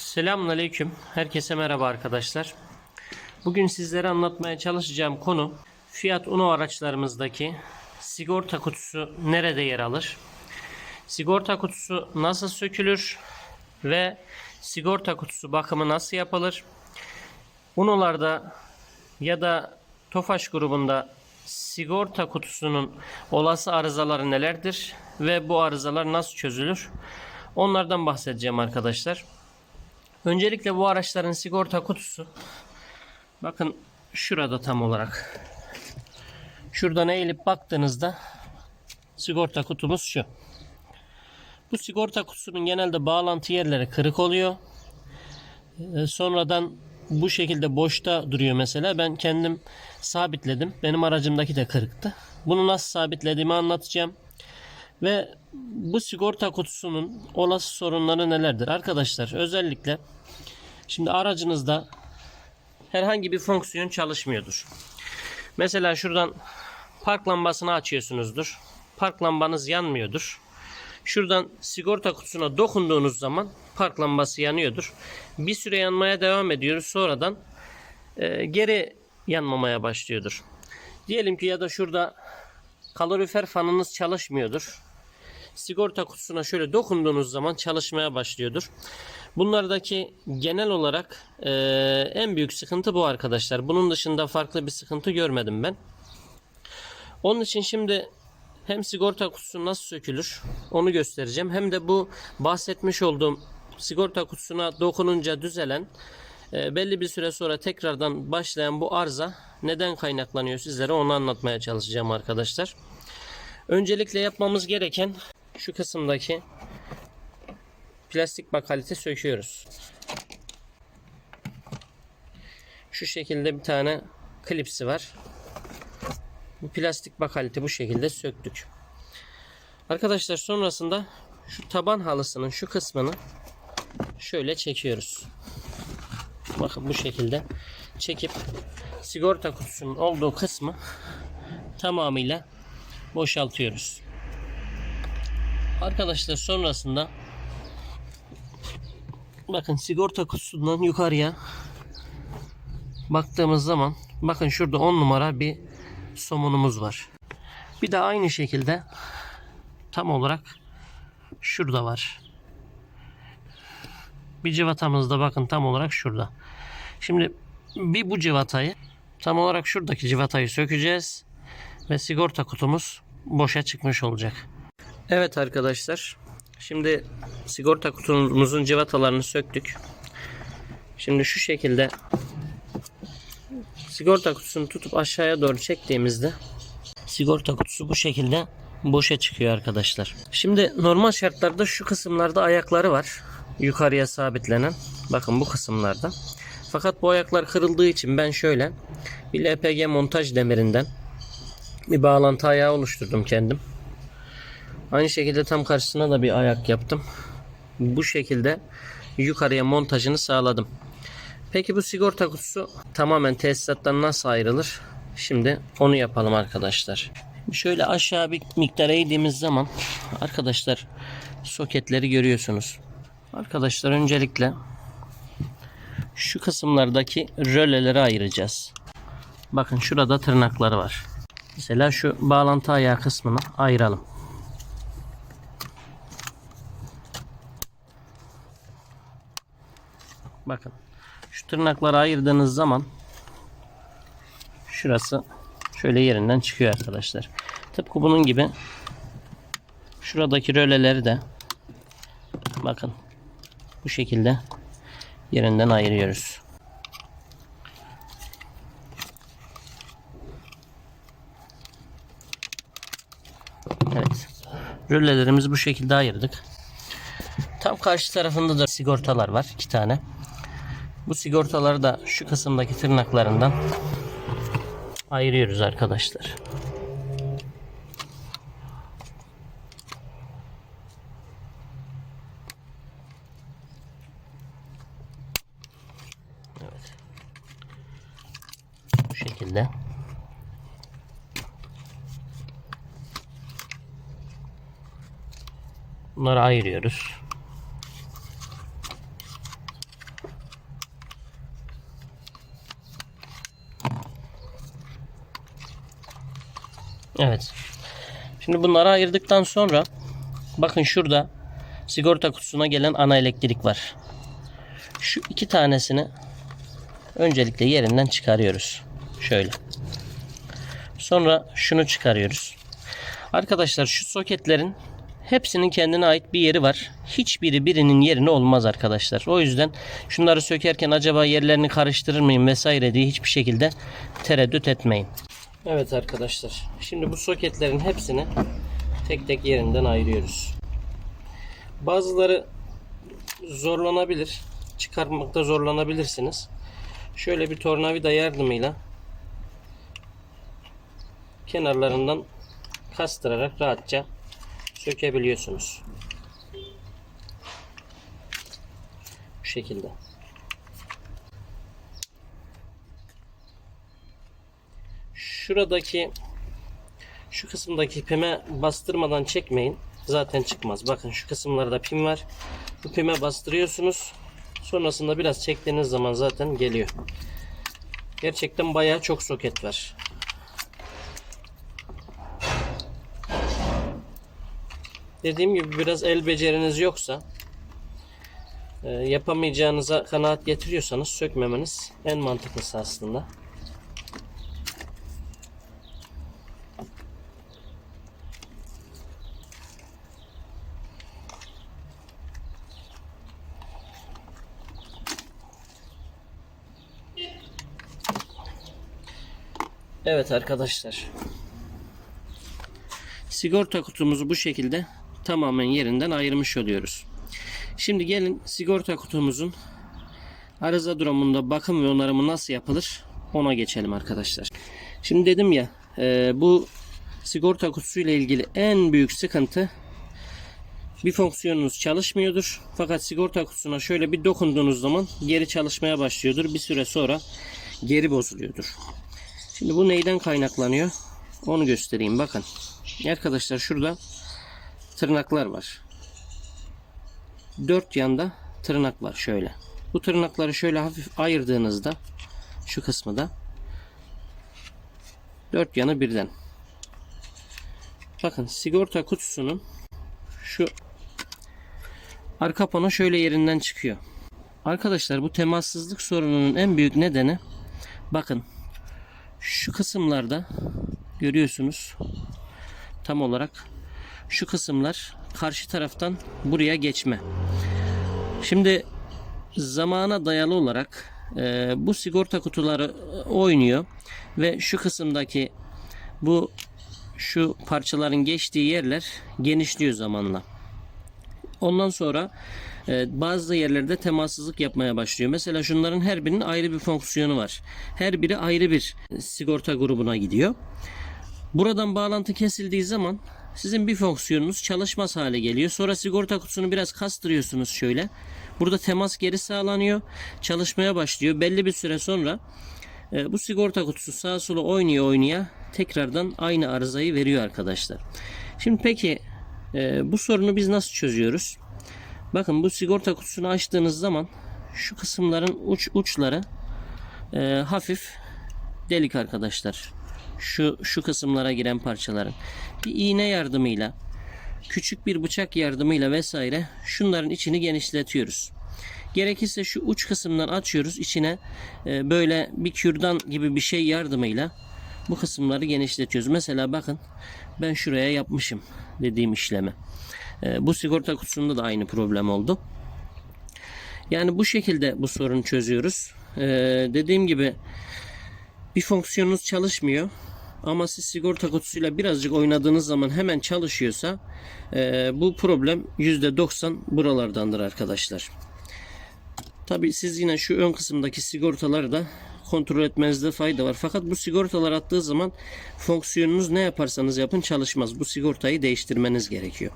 Selamünaleyküm. Herkese merhaba arkadaşlar. Bugün sizlere anlatmaya çalışacağım konu Fiat Uno araçlarımızdaki sigorta kutusu nerede yer alır? Sigorta kutusu nasıl sökülür ve sigorta kutusu bakımı nasıl yapılır? Uno'larda ya da Tofaş grubunda sigorta kutusunun olası arızaları nelerdir ve bu arızalar nasıl çözülür? Onlardan bahsedeceğim arkadaşlar. Öncelikle bu araçların sigorta kutusu bakın şurada tam olarak. Şuradan eğilip baktığınızda sigorta kutumuz şu. Bu sigorta kutusunun genelde bağlantı yerleri kırık oluyor. Ee, Sonradan bu şekilde boşta duruyor mesela. Ben kendim sabitledim. Benim aracımdaki de kırıktı. Bunu nasıl sabitlediğimi anlatacağım. Ve bu sigorta kutusunun olası sorunları nelerdir? Arkadaşlar özellikle şimdi aracınızda herhangi bir fonksiyon çalışmıyordur. Mesela şuradan park lambasını açıyorsunuzdur. Park lambanız yanmıyordur. Şuradan sigorta kutusuna dokunduğunuz zaman park lambası yanıyordur. Bir süre yanmaya devam ediyoruz. Sonradan e, geri yanmamaya başlıyordur. Diyelim ki ya da şurada kalorifer fanınız çalışmıyordur sigorta kutusuna şöyle dokunduğunuz zaman çalışmaya başlıyordur. Bunlardaki genel olarak e, en büyük sıkıntı bu arkadaşlar. Bunun dışında farklı bir sıkıntı görmedim ben. Onun için şimdi hem sigorta kutusu nasıl sökülür onu göstereceğim. Hem de bu bahsetmiş olduğum sigorta kutusuna dokununca düzelen e, belli bir süre sonra tekrardan başlayan bu arıza neden kaynaklanıyor sizlere onu anlatmaya çalışacağım arkadaşlar. Öncelikle yapmamız gereken şu kısımdaki plastik bakaliti söküyoruz. Şu şekilde bir tane klipsi var. Bu plastik bakaliti bu şekilde söktük. Arkadaşlar sonrasında şu taban halısının şu kısmını şöyle çekiyoruz. Bakın bu şekilde çekip sigorta kutusunun olduğu kısmı tamamıyla boşaltıyoruz. Arkadaşlar sonrasında bakın sigorta kutusundan yukarıya baktığımız zaman bakın şurada 10 numara bir somunumuz var. Bir de aynı şekilde tam olarak şurada var. Bir cıvatamız da bakın tam olarak şurada. Şimdi bir bu cıvatayı tam olarak şuradaki cıvatayı sökeceğiz ve sigorta kutumuz boşa çıkmış olacak. Evet arkadaşlar. Şimdi sigorta kutumuzun civatalarını söktük. Şimdi şu şekilde sigorta kutusunu tutup aşağıya doğru çektiğimizde sigorta kutusu bu şekilde boşa çıkıyor arkadaşlar. Şimdi normal şartlarda şu kısımlarda ayakları var. Yukarıya sabitlenen. Bakın bu kısımlarda. Fakat bu ayaklar kırıldığı için ben şöyle bir LPG montaj demirinden bir bağlantı ayağı oluşturdum kendim. Aynı şekilde tam karşısına da bir ayak yaptım. Bu şekilde yukarıya montajını sağladım. Peki bu sigorta kutusu tamamen tesisattan nasıl ayrılır? Şimdi onu yapalım arkadaşlar. Şöyle aşağı bir miktara eğdiğimiz zaman arkadaşlar soketleri görüyorsunuz. Arkadaşlar öncelikle şu kısımlardaki röleleri ayıracağız. Bakın şurada tırnakları var. Mesela şu bağlantı ayağı kısmını ayıralım. Bakın şu tırnakları ayırdığınız zaman şurası şöyle yerinden çıkıyor arkadaşlar. Tıpkı bunun gibi şuradaki röleleri de bakın bu şekilde yerinden ayırıyoruz. Evet. Rölelerimizi bu şekilde ayırdık. Tam karşı tarafında da sigortalar var. iki tane. Bu sigortaları da şu kısımdaki tırnaklarından ayırıyoruz arkadaşlar. Bu şekilde. Bunları ayırıyoruz. Evet. Şimdi bunları ayırdıktan sonra bakın şurada sigorta kutusuna gelen ana elektrik var. Şu iki tanesini öncelikle yerinden çıkarıyoruz. Şöyle. Sonra şunu çıkarıyoruz. Arkadaşlar şu soketlerin hepsinin kendine ait bir yeri var. Hiçbiri birinin yerine olmaz arkadaşlar. O yüzden şunları sökerken acaba yerlerini karıştırır mıyım vesaire diye hiçbir şekilde tereddüt etmeyin. Evet arkadaşlar. Şimdi bu soketlerin hepsini tek tek yerinden ayırıyoruz. Bazıları zorlanabilir. Çıkarmakta zorlanabilirsiniz. Şöyle bir tornavida yardımıyla kenarlarından kastırarak rahatça sökebiliyorsunuz. Bu şekilde. Şuradaki şu kısımdaki pime bastırmadan çekmeyin. Zaten çıkmaz. Bakın şu kısımlarda pim var. Bu pime bastırıyorsunuz. Sonrasında biraz çektiğiniz zaman zaten geliyor. Gerçekten bayağı çok soket var. Dediğim gibi biraz el beceriniz yoksa e, yapamayacağınıza kanaat getiriyorsanız sökmemeniz en mantıklısı aslında. Evet arkadaşlar. Sigorta kutumuzu bu şekilde tamamen yerinden ayırmış oluyoruz. Şimdi gelin sigorta kutumuzun arıza durumunda bakım ve onarımı nasıl yapılır ona geçelim arkadaşlar. Şimdi dedim ya e, bu sigorta kutusu ile ilgili en büyük sıkıntı bir fonksiyonunuz çalışmıyordur. Fakat sigorta kutusuna şöyle bir dokunduğunuz zaman geri çalışmaya başlıyordur. Bir süre sonra geri bozuluyordur. Şimdi bu neyden kaynaklanıyor? Onu göstereyim. Bakın. Arkadaşlar şurada tırnaklar var. Dört yanda tırnak var şöyle. Bu tırnakları şöyle hafif ayırdığınızda şu kısmı da dört yanı birden. Bakın sigorta kutusunun şu arka pano şöyle yerinden çıkıyor. Arkadaşlar bu temassızlık sorununun en büyük nedeni bakın şu kısımlarda görüyorsunuz tam olarak şu kısımlar karşı taraftan buraya geçme. Şimdi zamana dayalı olarak e, bu sigorta kutuları oynuyor ve şu kısımdaki bu şu parçaların geçtiği yerler genişliyor zamanla. Ondan sonra e, bazı yerlerde temassızlık yapmaya başlıyor. Mesela şunların her birinin ayrı bir fonksiyonu var. Her biri ayrı bir sigorta grubuna gidiyor. Buradan bağlantı kesildiği zaman sizin bir fonksiyonunuz çalışmaz hale geliyor. Sonra sigorta kutusunu biraz kastırıyorsunuz şöyle. Burada temas geri sağlanıyor. Çalışmaya başlıyor. Belli bir süre sonra e, bu sigorta kutusu sağa sola oynuyor oynaya tekrardan aynı arızayı veriyor arkadaşlar. Şimdi peki e, bu sorunu biz nasıl çözüyoruz? Bakın bu sigorta kutusunu açtığınız zaman şu kısımların uç uçları e, hafif delik arkadaşlar. Şu şu kısımlara giren parçaların bir iğne yardımıyla küçük bir bıçak yardımıyla vesaire şunların içini genişletiyoruz. Gerekirse şu uç kısımdan açıyoruz. içine e, böyle bir kürdan gibi bir şey yardımıyla bu kısımları genişletiyoruz. Mesela bakın ben şuraya yapmışım dediğim işlemi. E, bu sigorta kutusunda da aynı problem oldu. Yani bu şekilde bu sorunu çözüyoruz. E, dediğim gibi bir fonksiyonunuz çalışmıyor. Ama siz sigorta kutusuyla birazcık oynadığınız zaman hemen çalışıyorsa e, bu problem %90 buralardandır arkadaşlar. Tabi siz yine şu ön kısımdaki sigortaları da kontrol etmenizde fayda var. Fakat bu sigortalar attığı zaman fonksiyonunuz ne yaparsanız yapın çalışmaz. Bu sigortayı değiştirmeniz gerekiyor.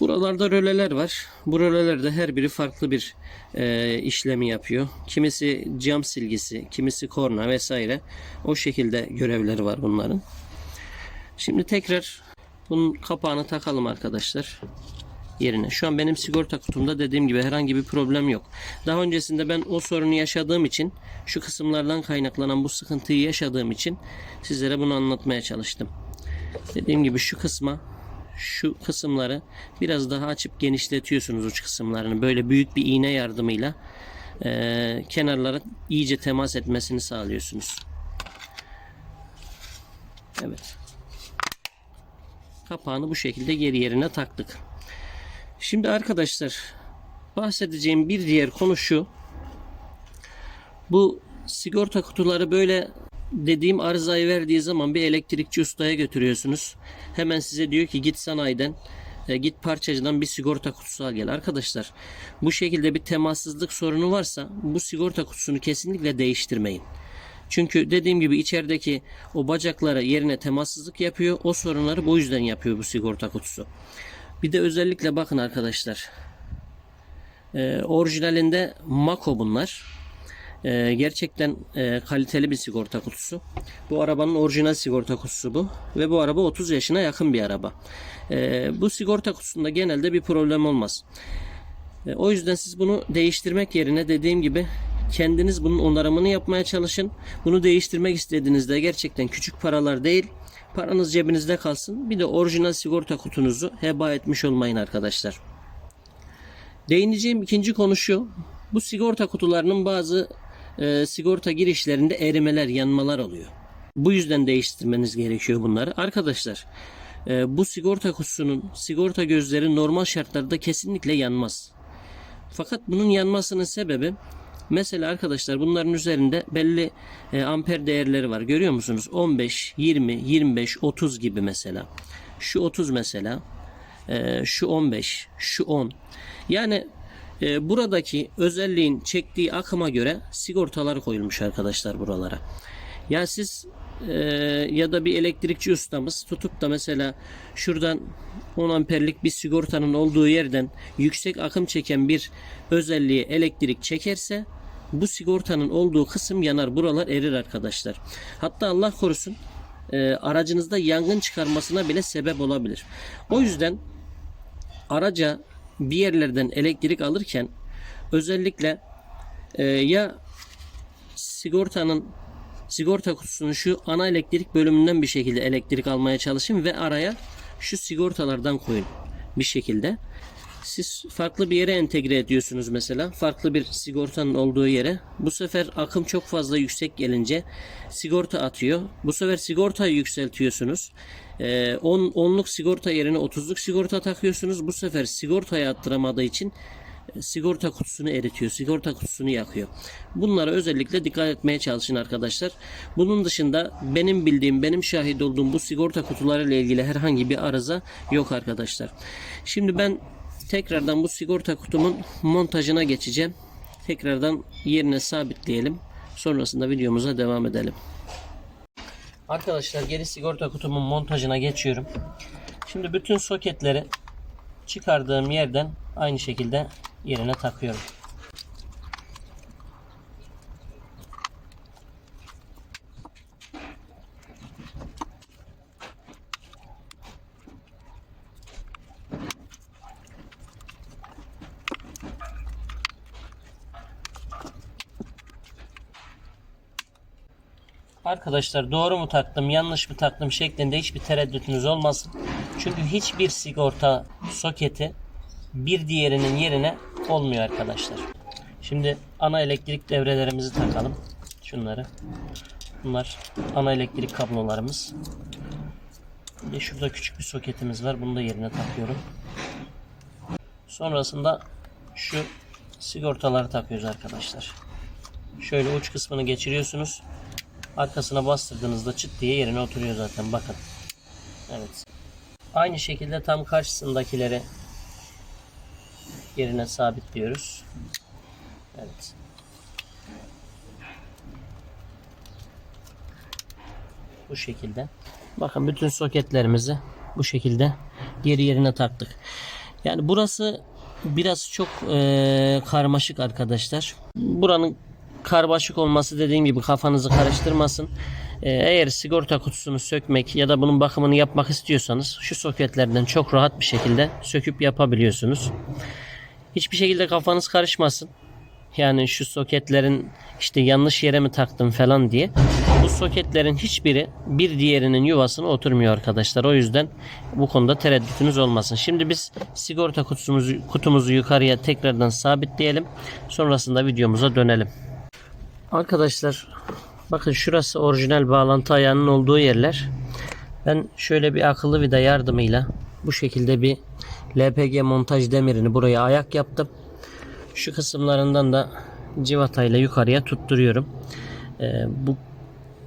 Buralarda röleler var. Bu rölelerde her biri farklı bir e, işlemi yapıyor. Kimisi cam silgisi, kimisi korna vesaire. O şekilde görevleri var bunların. Şimdi tekrar bunun kapağını takalım arkadaşlar yerine. Şu an benim sigorta kutumda dediğim gibi herhangi bir problem yok. Daha öncesinde ben o sorunu yaşadığım için şu kısımlardan kaynaklanan bu sıkıntıyı yaşadığım için sizlere bunu anlatmaya çalıştım. Dediğim gibi şu kısma şu kısımları biraz daha açıp genişletiyorsunuz uç kısımlarını. Böyle büyük bir iğne yardımıyla eee kenarlara iyice temas etmesini sağlıyorsunuz. Evet. Kapağını bu şekilde geri yerine taktık. Şimdi arkadaşlar bahsedeceğim bir diğer konu şu. Bu sigorta kutuları böyle dediğim arızayı verdiği zaman bir elektrikçi ustaya götürüyorsunuz. Hemen size diyor ki git sanayiden e, git parçacıdan bir sigorta kutusu al gel. Arkadaşlar bu şekilde bir temassızlık sorunu varsa bu sigorta kutusunu kesinlikle değiştirmeyin. Çünkü dediğim gibi içerideki o bacaklara yerine temassızlık yapıyor. O sorunları bu yüzden yapıyor bu sigorta kutusu. Bir de özellikle bakın arkadaşlar. Ee, orijinalinde Mako bunlar. Ee, gerçekten e, kaliteli bir sigorta kutusu. Bu arabanın orijinal sigorta kutusu bu. Ve bu araba 30 yaşına yakın bir araba. Ee, bu sigorta kutusunda genelde bir problem olmaz. E, O yüzden siz bunu değiştirmek yerine dediğim gibi kendiniz bunun onarımını yapmaya çalışın. Bunu değiştirmek istediğinizde gerçekten küçük paralar değil. Paranız cebinizde kalsın. Bir de orijinal sigorta kutunuzu heba etmiş olmayın arkadaşlar. Değineceğim ikinci konu şu. Bu sigorta kutularının bazı e, sigorta girişlerinde erimeler, yanmalar oluyor. Bu yüzden değiştirmeniz gerekiyor bunları. Arkadaşlar e, bu sigorta kutusunun sigorta gözleri normal şartlarda kesinlikle yanmaz. Fakat bunun yanmasının sebebi mesela arkadaşlar bunların üzerinde belli e, amper değerleri var. Görüyor musunuz? 15, 20, 25, 30 gibi mesela. Şu 30 mesela. e, şu 15, şu 10. Yani e, buradaki özelliğin çektiği akıma göre sigortalar koyulmuş arkadaşlar buralara. Ya siz e, ya da bir elektrikçi ustamız tutup da mesela şuradan 10 amperlik bir sigortanın olduğu yerden yüksek akım çeken bir özelliğe elektrik çekerse bu sigortanın olduğu kısım yanar. Buralar erir arkadaşlar. Hatta Allah korusun e, aracınızda yangın çıkarmasına bile sebep olabilir. O yüzden araca bir yerlerden elektrik alırken özellikle e, ya sigortanın sigorta kutusunun şu ana elektrik bölümünden bir şekilde elektrik almaya çalışın ve araya şu sigortalardan koyun bir şekilde. Siz farklı bir yere entegre ediyorsunuz mesela. Farklı bir sigortanın olduğu yere. Bu sefer akım çok fazla yüksek gelince sigorta atıyor. Bu sefer sigortayı yükseltiyorsunuz. Ee, 10 onluk sigorta yerine 30'luk sigorta takıyorsunuz. Bu sefer sigortaya attıramadığı için e, sigorta kutusunu eritiyor. Sigorta kutusunu yakıyor. Bunlara özellikle dikkat etmeye çalışın arkadaşlar. Bunun dışında benim bildiğim, benim şahit olduğum bu sigorta kutuları ile ilgili herhangi bir arıza yok arkadaşlar. Şimdi ben tekrardan bu sigorta kutumun montajına geçeceğim. Tekrardan yerine sabitleyelim. Sonrasında videomuza devam edelim. Arkadaşlar geri sigorta kutumun montajına geçiyorum. Şimdi bütün soketleri çıkardığım yerden aynı şekilde yerine takıyorum. Arkadaşlar doğru mu taktım, yanlış mı taktım şeklinde hiçbir tereddütünüz olmasın. Çünkü hiçbir sigorta soketi bir diğerinin yerine olmuyor arkadaşlar. Şimdi ana elektrik devrelerimizi takalım. Şunları. Bunlar ana elektrik kablolarımız. Bir de şurada küçük bir soketimiz var. Bunu da yerine takıyorum. Sonrasında şu sigortaları takıyoruz arkadaşlar. Şöyle uç kısmını geçiriyorsunuz. Arkasına bastırdığınızda çıt diye yerine oturuyor zaten bakın. Evet. Aynı şekilde tam karşısındakileri yerine sabitliyoruz. Evet. Bu şekilde. Bakın bütün soketlerimizi bu şekilde geri yerine taktık. Yani burası biraz çok eee, karmaşık arkadaşlar. Buranın karmaşık olması dediğim gibi kafanızı karıştırmasın. Ee, eğer sigorta kutusunu sökmek ya da bunun bakımını yapmak istiyorsanız şu soketlerden çok rahat bir şekilde söküp yapabiliyorsunuz. Hiçbir şekilde kafanız karışmasın. Yani şu soketlerin işte yanlış yere mi taktım falan diye. bu soketlerin hiçbiri bir diğerinin yuvasına oturmuyor arkadaşlar. O yüzden bu konuda tereddütünüz olmasın. Şimdi biz sigorta kutumuzu, kutumuzu yukarıya tekrardan sabitleyelim. Sonrasında videomuza dönelim. Arkadaşlar bakın şurası orijinal bağlantı ayağının olduğu yerler. Ben şöyle bir akıllı vida yardımıyla bu şekilde bir LPG montaj demirini buraya ayak yaptım. Şu kısımlarından da civatayla yukarıya tutturuyorum. Ee, bu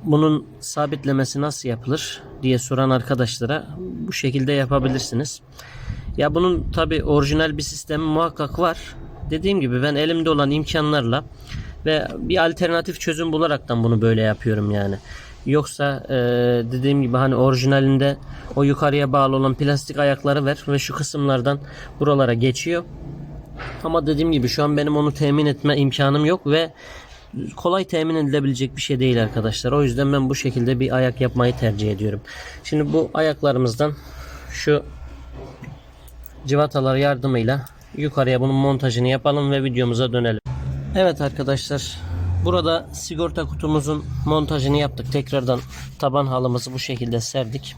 bunun sabitlemesi nasıl yapılır diye soran arkadaşlara bu şekilde yapabilirsiniz. Ya bunun tabi orijinal bir sistemi muhakkak var. Dediğim gibi ben elimde olan imkanlarla ve bir alternatif çözüm bularaktan bunu böyle yapıyorum yani. Yoksa e, dediğim gibi hani orijinalinde o yukarıya bağlı olan plastik ayakları ver ve şu kısımlardan buralara geçiyor. Ama dediğim gibi şu an benim onu temin etme imkanım yok ve kolay temin edilebilecek bir şey değil arkadaşlar. O yüzden ben bu şekilde bir ayak yapmayı tercih ediyorum. Şimdi bu ayaklarımızdan şu civatalar yardımıyla yukarıya bunun montajını yapalım ve videomuza dönelim. Evet arkadaşlar burada sigorta kutumuzun montajını yaptık. Tekrardan taban halımızı bu şekilde serdik.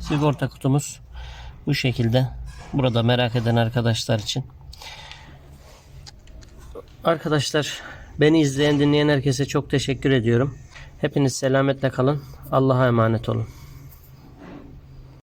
Sigorta kutumuz bu şekilde. Burada merak eden arkadaşlar için. Arkadaşlar beni izleyen dinleyen herkese çok teşekkür ediyorum. Hepiniz selametle kalın. Allah'a emanet olun.